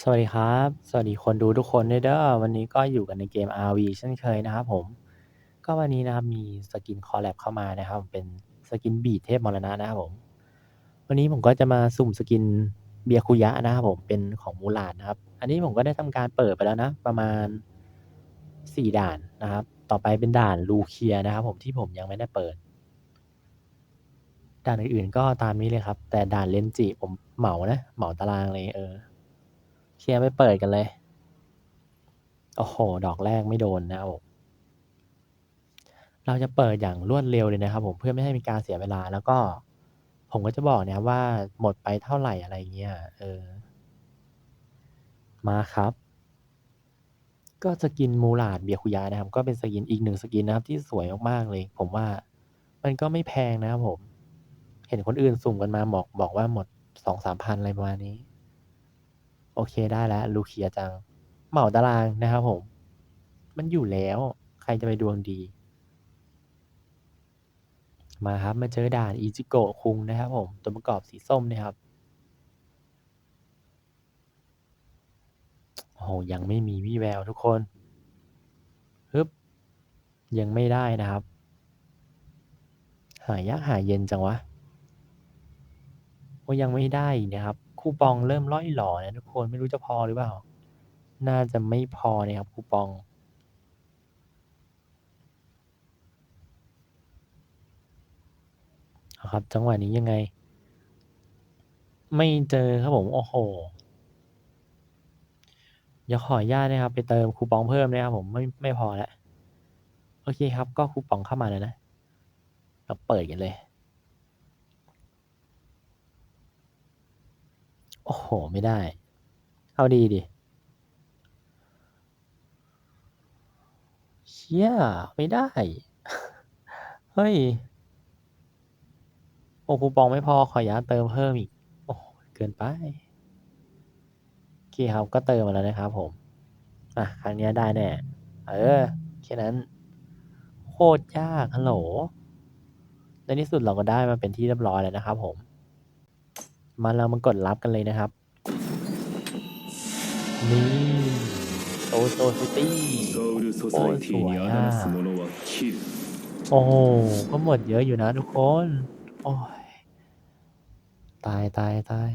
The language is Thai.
สวัสดีครับ สวัสดีคนดูทุกคนด้วยเด้อ วันนี้ก็อยู่กันในเกม RV เช่นเคยนะครับผม ก็วันนี้นะครับมีสกินคอลแลบเข้ามานะครับ เป็นสกินบีดเทพมรณะนะครับผม วันนี้ผมก็จะมาสุ่มสกินเบียคุยะนะครับผม เป็นของมูลาดนะครับ อันนี้ผมก็ได้ทำการเปิดไปแล้วนะ ประมาณ 4 ด่านนะครับ ต่อไปเป็นด่านลูเคียนะครับ ผมที่ผมยังไม่ได้เปิด ด่านอื่นๆก็ตามนี้เลยครับ แต่ด่านเลนจิผมเหมานะ เหมาตารางเลยเออ เคลียร์ไปเปิดกันเลย โอ้โห ดอกแรกไม่โดนนะครับผมเราจะเปิดอย่างรวดเร็วเลยนะครับ ผมเพื่อไม่ให้มีการเสียเวลา แล้วก็ ผมก็จะบอกนะครับว่าหมดไปเท่าไหร่อะไรเงี้ย เออ มาครับ ก็สกินมูลาดเบียคุยะนะครับ ก็เป็นสกินอีกหนึ่งสกินนะครับ ที่สวยมากๆเลย ผมว่ามันก็ไม่แพงนะครับผม เห็นคนอื่นสุ่มกันมาบอกบอกว่าหมด2-3พันอะไรประมาณนี้ โอเคได้แล้วลูเคียจัง เหมาตารางนะครับผม มันอยู่แล้ว ใครจะไปดวงดี มาครับ มาเจอด่านอิจิโกะคุงนะครับผม ตัวประกอบสีส้มเนี่ยครับโอ้โหยังไม่มีวี่แววทุกคนฮึบยังไม่ได้นะครับ หายากหายเย็นจังวะโอ้ยังไม่ได้นะครับ คูปองเริ่มร่อยหรอนะทุกคนไม่รู้จะพอหรือเปล่า น่าจะไม่พอนะครับคูปอง ครับ จังหวะนี้ยังไง ไม่เจอครับผม โอ้โฮเดี๋ยวขออนุญาตนะครับ ไปเติมคูปองเพิ่มนะครับผมไม่ไม่พอแล้ว โอเคครับ ก็คูปองเข้ามาแล้วนะ เราเปิดกันเลย โอ้โฮไม่ได้ เอาดีดิ เชี่ย ไม่ได้ เฮ้ย โอ้คูปองไม่พอ ขออนุญาเติมเพิ่มอีก โอ้เกินไป โอเคครับ ก็เติมมาแล้วนะครับผม อะ ครั้งนี้ได้แน่ เออ แค่นั้น โคตรยากฮัลโหลในที่สุดเราก็ได้มาเป็นที่เรียบร้อยแล้วนะครับผม มาเรามากดรับกันเลยนะครับ นี่โซโซซิตี้โอ้สวยอะโอ้ก็หมดเยอะอยู่นะทุกคน โอ้ยตายตายตาย